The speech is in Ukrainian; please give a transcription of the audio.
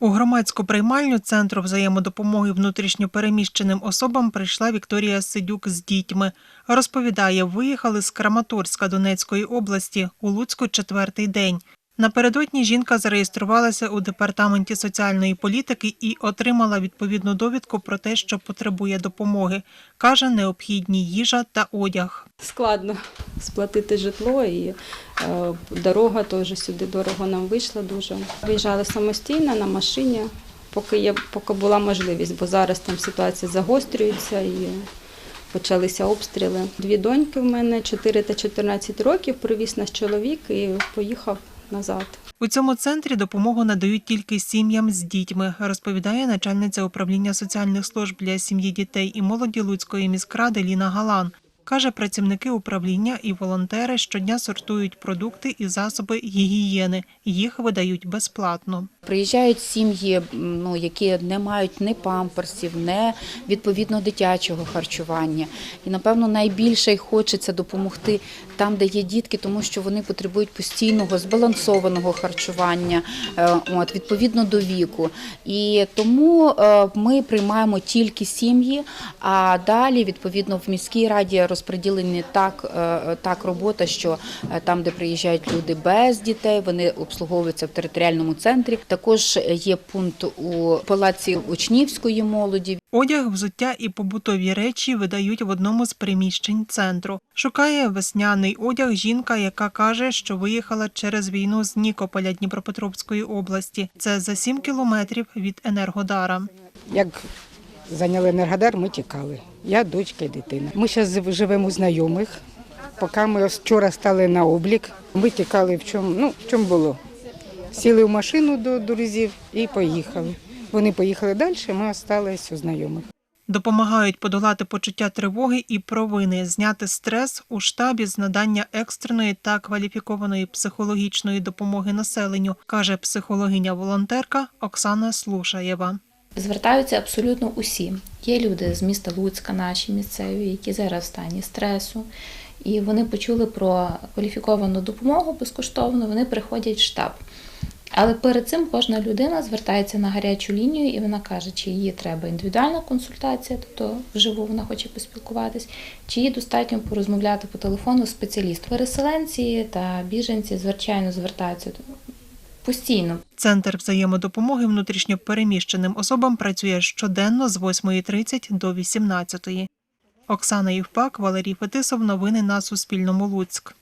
У громадську приймальню центру взаємодопомоги внутрішньопереміщеним особам прийшла Вікторія Сидюк з дітьми. Розповідає, виїхали з Краматорська Донецької області у Луцьку четвертий день. Напередодні жінка зареєструвалася у департаменті соціальної політики і отримала відповідну довідку про те, що потребує допомоги. Каже, необхідні їжа та одяг. Складно сплатити житло і е, дорога теж сюди дорого нам вийшла дуже. Виїжджали самостійно на машині, поки є, поки була можливість, бо зараз там ситуація загострюється і почалися обстріли. Дві доньки в мене 4 та 14 років. Привіз наш чоловік і поїхав назад. У цьому центрі допомогу надають тільки сім'ям з дітьми, розповідає начальниця управління соціальних служб для сім'ї дітей і молоді Луцької міськради Ліна Галан. Каже, працівники управління і волонтери щодня сортують продукти і засоби гігієни. Їх видають безплатно. Приїжджають сім'ї, ну які не мають ні памперсів, ні відповідно дитячого харчування. І напевно найбільше хочеться допомогти там, де є дітки, тому що вони потребують постійного збалансованого харчування, е, от відповідно до віку. І тому е, ми приймаємо тільки сім'ї, а далі відповідно в міській раді розподілені так, е, так робота, що е, там, де приїжджають люди без дітей, вони обслуговуються в територіальному центрі. Також є пункт у палаці учнівської молоді. Одяг, взуття і побутові речі видають в одному з приміщень центру. Шукає весняний одяг жінка, яка каже, що виїхала через війну з Нікополя Дніпропетровської області. Це за 7 кілометрів від Енергодара. Як зайняли Енергодар, ми тікали. Я, дочка і дитина. Ми зараз живемо у знайомих. Поки ми вчора стали на облік, ми тікали в чому, ну, в чому було. Сіли в машину до друзів і поїхали. Вони поїхали далі, ми залишилися у знайомих. Допомагають подолати почуття тривоги і провини, зняти стрес у штабі з надання екстреної та кваліфікованої психологічної допомоги населенню, каже психологиня-волонтерка Оксана Слушаєва. Звертаються абсолютно усі. Є люди з міста Луцька, наші місцеві, які зараз в стані стресу, і вони почули про кваліфіковану допомогу безкоштовно, вони приходять в штаб. Але перед цим кожна людина звертається на гарячу лінію і вона каже, чи їй треба індивідуальна консультація, тобто вживу вона хоче поспілкуватись, чи їй достатньо порозмовляти по телефону з спеціалістом. Переселенці та біженці, звичайно, звертаються постійно. Центр взаємодопомоги внутрішньопереміщеним особам працює щоденно з 8.30 до 18.00. Оксана Євпак, Валерій Фетисов. Новини на Суспільному. Луцьк.